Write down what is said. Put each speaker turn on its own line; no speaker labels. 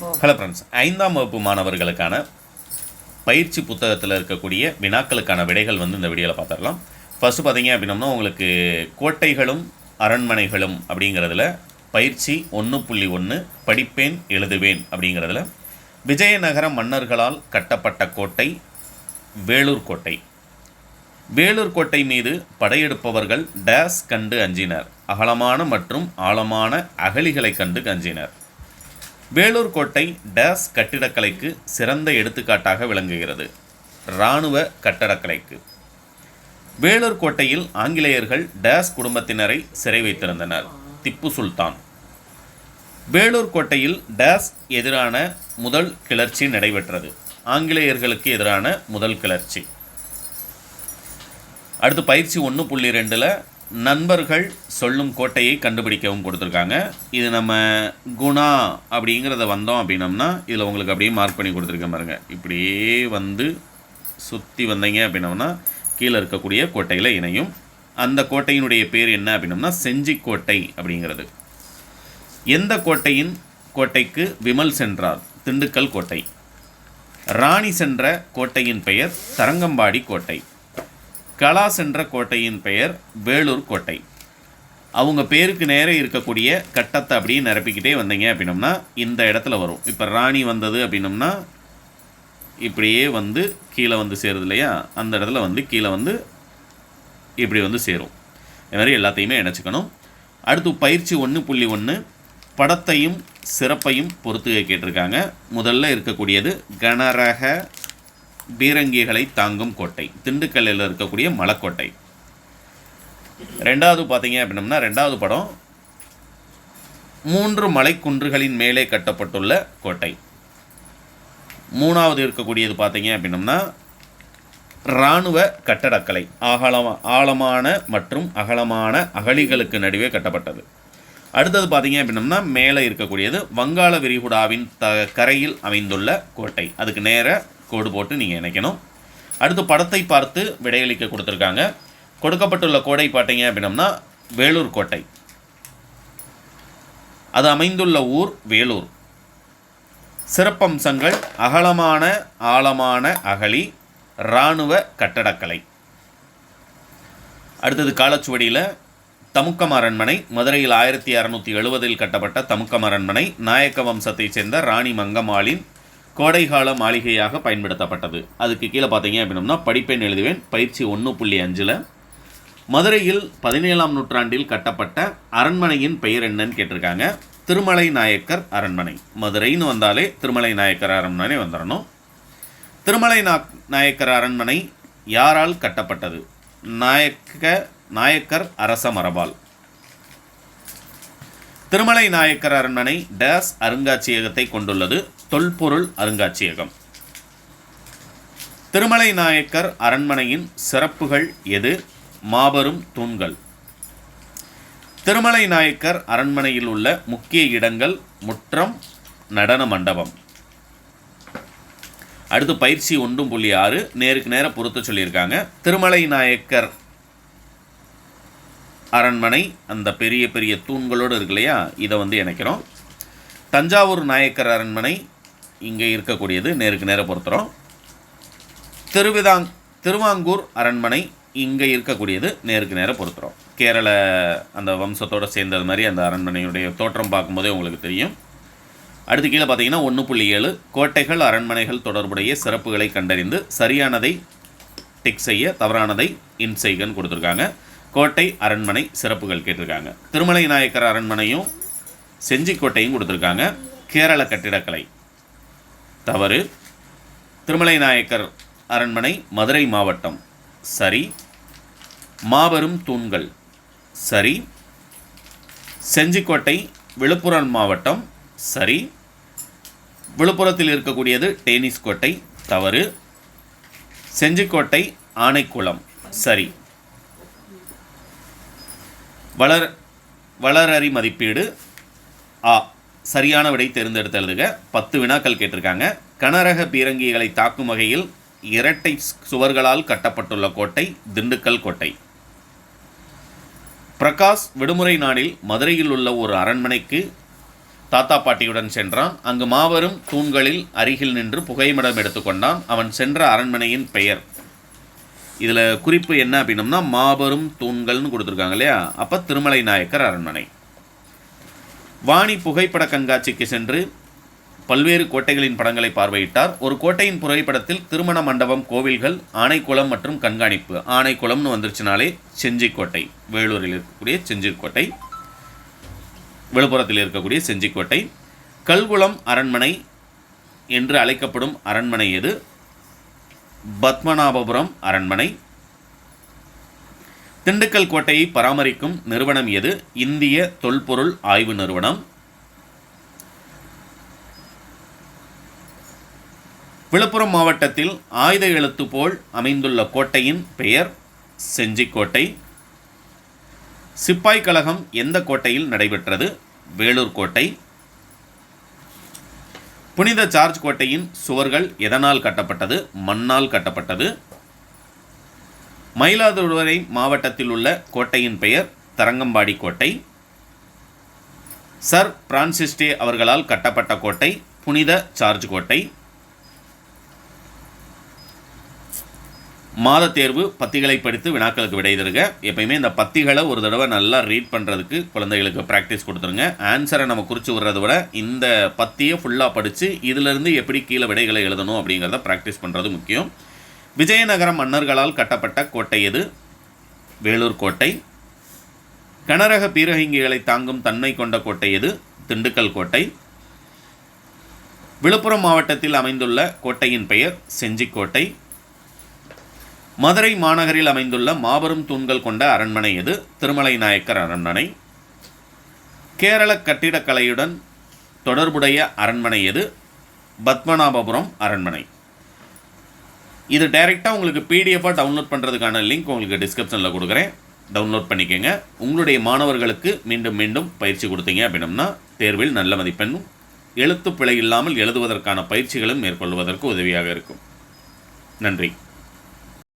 Hello friends ஐந்தாம் வகுப்பு மாணவர்களுக்கான பயிற்சி புத்தகத்தில் இருக்கக்கூடிய வினாக்களுக்கான விடைகள் வந்து இந்த வீடியோவில் பார்த்துடலாம் ஃபஸ்ட்டு பார்த்தீங்க அப்படின்னம்னா உங்களுக்கு கோட்டைகளும் அரண்மனைகளும் அப்படிங்கிறதுல பயிற்சி ஒன்று புள்ளி ஒன்று படிப்பேன் எழுதுவேன் அப்படிங்கிறதுல விஜயநகர மன்னர்களால் கட்டப்பட்ட கோட்டை வேலூர் கோட்டை. வேலூர் கோட்டை மீது படையெடுப்பவர்கள் டேஸ் கண்டு அஞ்சினர். அகலமான மற்றும் ஆழமான அகழிகளை கண்டு அஞ்சினர் வேலூர் கோட்டை டேஸ் கட்டிடக்கலைக்கு சிறந்த எடுத்துக்காட்டாக விளங்குகிறது. இராணுவ கட்டடக்கலைக்கு. வேலூர் கோட்டையில் ஆங்கிலேயர்கள் டேஸ் குடும்பத்தினரை சிறை வைத்திருந்தனர். திப்பு சுல்தான். வேலூர் கோட்டையில் டேஸ் எதிரான முதல் கிளர்ச்சி நடைபெற்றது. ஆங்கிலேயர்களுக்கு எதிரான முதல் கிளர்ச்சி. அடுத்து பயிற்சி ஒன்று புள்ளி ரெண்டில் நண்பர்கள் சொல்லும் கோட்டையை கண்டுபிடிக்கவும் கொடுத்துருக்காங்க. இது நம்ம குணா அப்படிங்கிறத வந்தோம் அப்படின்னம்னா இதில் உங்களுக்கு அப்படியே மார்க் பண்ணி கொடுத்துருக்கேன் பாருங்க. இப்படியே வந்து சுற்றி வந்தீங்க அப்படின்னம்னா கீழே இருக்கக்கூடிய கோட்டையில் இணையும். அந்த கோட்டையினுடைய பேர் என்ன அப்படின்னம்னா செஞ்சிக்கோட்டை அப்படிங்கிறது. எந்த கோட்டையின் கோட்டைக்கு விமல் சென்றார்? திண்டுக்கல் கோட்டை. ராணி சென்ற கோட்டையின் பெயர் தரங்கம்பாடி கோட்டை. கலா சென்ற கோட்டையின் பெயர் வேலூர் கோட்டை. அவங்க பேருக்கு நேரே இருக்கக்கூடிய கட்டத்தை அப்படியே நிரப்பிக்கிட்டே வந்தீங்க அப்படின்னம்னா இந்த இடத்துல வரும். இப்போ ராணி வந்தது அப்படின்னம்னா இப்படியே வந்து கீழே வந்து சேருது இல்லையா? அந்த இடத்துல வந்து கீழே வந்து இப்படி வந்து சேரும். இது மாதிரி எல்லாத்தையுமே இணைச்சிக்கணும். அடுத்து பயிற்சி ஒன்று புள்ளி ஒன்று படத்தையும் சிறப்பையும் பொறுத்து கேட்டிருக்காங்க. முதல்ல இருக்கக்கூடியது கனரக பீரங்கிகளை தாங்கும் கோட்டை. திண்டுக்கல்லில் இருக்கக்கூடிய மலைக்கோட்டை. ரெண்டாவது பார்த்தீங்க அப்படின்னம்னா ரெண்டாவது படம் மூன்று மலைக்குன்றுகளின் மேலே கட்டப்பட்டுள்ள கோட்டை. மூணாவது இருக்கக்கூடியது பார்த்தீங்க அப்படின்னம்னா இராணுவ கட்டடக்கலை. ஆழமா ஆழமான மற்றும் அகலமான அகழிகளுக்கு நடுவே கட்டப்பட்டது. அடுத்தது பார்த்தீங்க அப்படின்னம்னா மேலே இருக்கக்கூடியது வங்காள விரிகுடாவின் த கரையில் அமைந்துள்ள கோட்டை. அதுக்கு நேர கோடு போட்டு நீங்கள் இணைக்கணும். அடுத்து படத்தை பார்த்து விடையளிக்க கொடுத்துருக்காங்க. கொடுக்கப்பட்டுள்ள கோடை பார்த்தீங்க அப்படின்னம்னா வேலூர் கோட்டை. அது அமைந்துள்ள ஊர் வேலூர். சிறப்பம்சங்கள் அகலமான ஆழமான அகழி இராணுவ கட்டடக்கலை. அடுத்தது காலச்சுவடியில் தமுக்கம் அரண்மனை மதுரையில் ஆயிரத்தி அறநூற்றி எழுபதில் கட்டப்பட்ட தமுக்கம் அரண்மனை நாயக்க வம்சத்தைச் சேர்ந்த ராணி மங்கம்மாளின் கோடைகால மாளிகையாக பயன்படுத்தப்பட்டது. அதுக்கு கீழே பார்த்தீங்க அப்படின்னம்னா படிப்பெண் எழுதுவேன் பயிற்சி ஒன்று புள்ளி அஞ்சில். மதுரையில் பதினேழாம் நூற்றாண்டில் கட்டப்பட்ட அரண்மனையின் பெயர் என்னன்னு கேட்டிருக்காங்க. திருமலை நாயக்கர் அரண்மனை. மதுரைன்னு வந்தாலே திருமலை நாயக்கர் அரண்மனை வந்துடணும் திருமலை நா நாயக்கர் அரண்மனை யாரால் கட்டப்பட்டது? நாயக்க நாயக்கர் அரச மரபால். திருமலை நாயக்கர் அரண்மனை டேஸ் அருங்காட்சியகத்தை கொண்டுள்ளது. தொல்பொருள் அருங்காட்சியகம். திருமலை நாயக்கர் அரண்மனையின் சிறப்புகள் எது? மாபெரும் தூண்கள். திருமலை நாயக்கர் அரண்மனையில் உள்ள முக்கிய இடங்கள் முற்றம் நடன மண்டபம். அடுத்து பயிற்சி ஒன்றும் புள்ளி ஆறு நேருக்கு நேர பொறுத்து சொல்லியிருக்காங்க. திருமலை நாயக்கர் அரண்மனை அந்த பெரிய பெரிய தூண்களோடு இருக்கு இல்லையா? இதை வந்து இணைக்கிறோம். தஞ்சாவூர் நாயக்கர் அரண்மனை இங்கே இருக்கக்கூடியது நேருக்கு நேர பொறுத்துறோம் திருவிதாங் திருவாங்கூர் அரண்மனை இங்கே இருக்கக்கூடியது நேருக்கு நேர பொறுத்துறோம் கேரள அந்த வம்சத்தோடு சேர்ந்தது மாதிரி அந்த அரண்மனையுடைய தோற்றம் பார்க்கும்போதே உங்களுக்கு தெரியும். அடுத்து கீழே பார்த்தீங்கன்னா ஒன்று புள்ளி ஏழு கோட்டைகள் அரண்மனைகள் தொடர்புடைய சிறப்புகளை கண்டறிந்து சரியானதை டிக் செய்ய தவறானதை இன் செய்கன்னு கொடுத்துருக்காங்க. கோட்டை அரண்மனை சிறப்புகள் கேட்டிருக்காங்க. திருமலை நாயக்கர் அரண்மனையும் செஞ்சிக்கோட்டையும் கொடுத்துருக்காங்க. கேரள கட்டிடக்கலை. தவறு. திருமலை நாயக்கர் அரண்மனை மதுரை மாவட்டம். சரி. மாபெரும் தூண்கள். சரி. செஞ்சிக்கோட்டை விழுப்புரம் மாவட்டம். சரி. விழுப்புரத்தில் இருக்கக்கூடியது டேனிஸ் கோட்டை. தவறு. செஞ்சிக்கோட்டை ஆனைக்குளம். சரி. வளர் வளரறி மதிப்பீடு. ஆ. சரியான விடை தேர்ந்தெடுத்தெழுதுக. பத்து வினாக்கள் கேட்டிருக்காங்க. கனரக பீரங்கிகளை தாக்கும் வகையில் இரட்டை சுவர்களால் கட்டப்பட்டுள்ள கோட்டை திண்டுக்கல் கோட்டை. பிரகாஷ் விடுமுறை நாளில் மதுரையில் உள்ள ஒரு அரண்மனைக்கு தாத்தா பாட்டியுடன் சென்றான். அங்கு மாபெரும் தூண்களில் அருகில் நின்று புகைமடம் எடுத்துக்கொண்டான் அவன் சென்ற அரண்மனையின் பெயர். இதில் குறிப்பு என்ன அப்படின்னம்னா மாபெரும் தூண்கள்னு கொடுத்துருக்காங்க இல்லையா? அப்போ திருமலை நாயக்கர் அரண்மனை. வாணி புகைப்பட கண்காட்சிக்கு சென்று பல்வேறு கோட்டைகளின் படங்களை பார்வையிட்டார். ஒரு கோட்டையின் புகைப்படத்தில் திருமண மண்டபம் கோவில்கள் ஆனைக்குளம் மற்றும் கண்காணிப்பு. ஆனைக்குளம்னு வந்துருச்சுனாலே செஞ்சிக்கோட்டை. வேலூரில் இருக்கக்கூடிய செஞ்சிக்கோட்டை. விழுப்புரத்தில் இருக்கக்கூடிய செஞ்சிக்கோட்டை. கல்குளம் அரண்மனை என்று அழைக்கப்படும் அரண்மனை எது? பத்மநாபபுரம் அரண்மனை. திண்டுக்கல் கோட்டையை பராமரிக்கும் நிறுவனம் எது? இந்திய தொல்பொருள் ஆய்வு நிறுவனம். விழுப்புரம் மாவட்டத்தில் ஆயுத எழுத்து போல் அமைந்துள்ள கோட்டையின் பெயர் செஞ்சிக்கோட்டை. சிப்பாய் கழகம் எந்த கோட்டையில் நடைபெற்றது? வேலூர் கோட்டை. புனித சார்ஜ் கோட்டையின் சுவர்கள் எதனால் கட்டப்பட்டது? மண்ணால் கட்டப்பட்டது. மயிலாதுறை மாவட்டத்தில் உள்ள கோட்டையின் பெயர் தரங்கம்பாடி கோட்டை. சர் பிரான்சிஸ்டே அவர்களால் கட்டப்பட்ட கோட்டை புனித சார்ஜ் கோட்டை. மாத தேர்வு பத்திகளை படித்து வினாக்களுக்கு விடை தருக. எப்பயுமே இந்த பத்திகளை ஒரு தடவை நல்லா ரீட் பண்ணுறதுக்கு குழந்தைகளுக்கு ப்ராக்டிஸ் கொடுத்துருங்க. ஆன்சரை நம்ம குறித்து விடுறத விட இந்த பத்தியை ஃபுல்லாக படித்து இதிலிருந்து எப்படி கீழே விடைகளை எழுதணும் அப்படிங்கிறத ப்ராக்டிஸ் பண்ணுறது முக்கியம். விஜயநகர மன்னர்களால் கட்டப்பட்ட கோட்டை எது? வேலூர் கோட்டை. கனரக பீரகிங்கிகளை தாங்கும் தன்மை கொண்ட கோட்டை எது? திண்டுக்கல் கோட்டை. விழுப்புரம் மாவட்டத்தில் அமைந்துள்ள கோட்டையின் பெயர் செஞ்சிக்கோட்டை மதுரை மாநகரில் அமைந்துள்ள மாபெரும் தூண்கள் கொண்ட அரண்மனை எது? திருமலை நாயக்கர் அரண்மனை. கேரள கட்டிடக்கலையுடன் தொடர்புடைய அரண்மனை எது? பத்மநாபபுரம் அரண்மனை. இது டைரெக்டாக உங்களுக்கு பிடிஎஃபாக டவுன்லோட் பண்ணுறதுக்கான லிங்க் உங்களுக்கு டிஸ்கிரிப்ஷனில் கொடுக்குறேன். டவுன்லோட் பண்ணிக்கோங்க. உங்களுடைய மாணவர்களுக்கு மீண்டும் மீண்டும் பயிற்சி கொடுத்தீங்க அப்படின்னம்னா தேர்வில் நல்ல மதிப்பெண்ணும் எழுத்து பிழை இல்லாமல் எழுதுவதற்கான பயிற்சிகளும் மேற்கொள்வதற்கு உதவியாக இருக்கும். நன்றி.